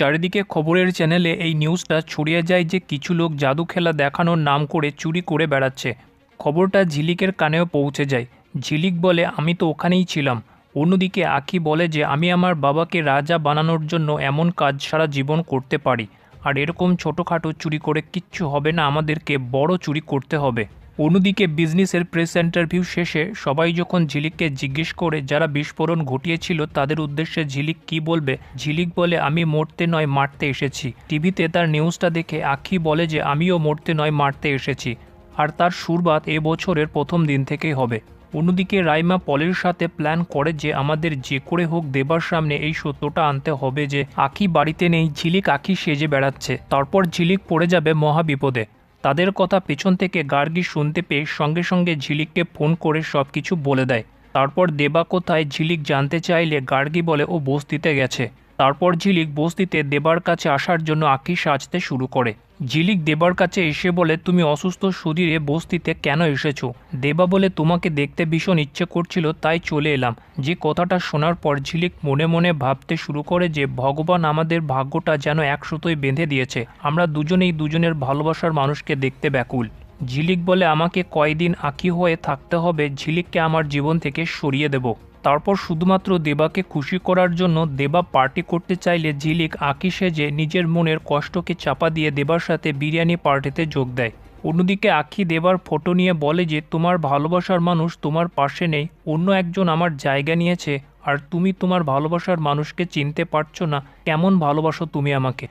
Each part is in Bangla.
চারিদিকে খবরের চ্যানেলে এই নিউজটা ছড়িয়ে যায় যে কিছু লোক জাদু খেলা দেখানোর নাম করে চুরি করে বেড়াচ্ছে। খবরটা ঝিলিকের কানেও পৌঁছে যায়। ঝিলিক বলে, আমি তো ওখানেই ছিলাম। অন্যদিকে আখি বলে যে, আমি আমার বাবাকে রাজা বানানোর জন্য এমন কাজ সারা জীবন করতে পারি। আর এরকম ছোটোখাটো চুরি করে কিচ্ছু হবে না। আমাদেরকে বড় চুরি করতে হবে। অন্যদিকে বিজনেসের প্রেস ইন্টারভিউ শেষে সবাই যখন ঝিলিককে জিজ্ঞেস করে যারা বিস্ফোরণ ঘটিয়েছিল তাদের উদ্দেশ্যে ঝিলিক কি বলবে, ঝিলিক বলে, আমি মরতে নয়, মারতে এসেছি। টিভিতে তার নিউজটা দেখে আখি বলে যে, আমিও মরতে নয়, মারতে এসেছি। আর তার সুরবাত এ বছরের প্রথম দিন থেকেই হবে। অন্যদিকে রাইমা পলের সাথে প্ল্যান করে যে, আমাদের যে করে হোক, দেবার সামনে এই সত্যটা আনতে হবে যে, আখি বাড়িতে নেই, ঝিলিক আখি সেজে বেড়াচ্ছে। তারপর ঝিলিক পড়ে যাবে মহা বিপদে তাদের কথা পেছন থেকে গার্গি শুনতে পেয়ে সঙ্গে সঙ্গে ঝিলিককে ফোন করে সব কিছু বলে দেয়। তারপর দেবা কোথায় ঝিলিক জানতে চাইলে গার্গি বলে ও বস্তিতে গেছে। তারপর ঝিলিক বস্তিতে দেবার কাছে আসার জন্য আঁকি সাজতে শুরু করে। ঝিলিক দেবার কাছে এসে বলে, তুমি অসুস্থ শরীরে বস্তিতে কেন এসেছ? দেবা বলে, তোমাকে দেখতে ভীষণ ইচ্ছে করছিল, তাই চলে এলাম। যে কথাটা শোনার পর ঝিলিক মনে মনে ভাবতে শুরু করে যে, ভগবান আমাদের ভাগ্যটা যেন একসুতোই বেঁধে দিয়েছে। আমরা দুজনেই দুজনের ভালোবাসার মানুষকে দেখতে ব্যাকুল। ঝিলিক বলে, আমাকে কয়দিন আঁকি হয়ে থাকতে হবে, ঝিলিককে আমার জীবন থেকে সরিয়ে দেব। তারপর শুধুমাত্র দেবাকে খুশি করার জন্য দেবা পার্টি করতে চাইলে ঝিলিক আঁকি সেজে নিজের মনের কষ্টকে চাপা দিয়ে দেবার সাথে বিরিয়ানি পার্টিতে যোগ দেয়। অন্যদিকে আখি দেবার ফটো নিয়ে বলে যে, তোমার ভালোবাসার মানুষ তোমার পাশে নেই, অন্য একজন আমার জায়গা নিয়েছে, আর তুমি তোমার ভালোবাসার মানুষকে চিনতে পারছ না, কেমন ভালোবাসো তুমি আমাকে?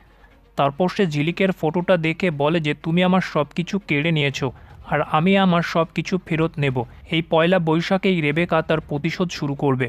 তারপর সে ঝিলিকের ফটোটা দেখে বলে যে, তুমি আমার সব কিছু কেড়ে নিয়েছো আর আমি আমার সব কিছু ফেরত নেব। এই পয়লা বৈশাখেই রেবেকা তার প্রতিশোধ শুরু করবে।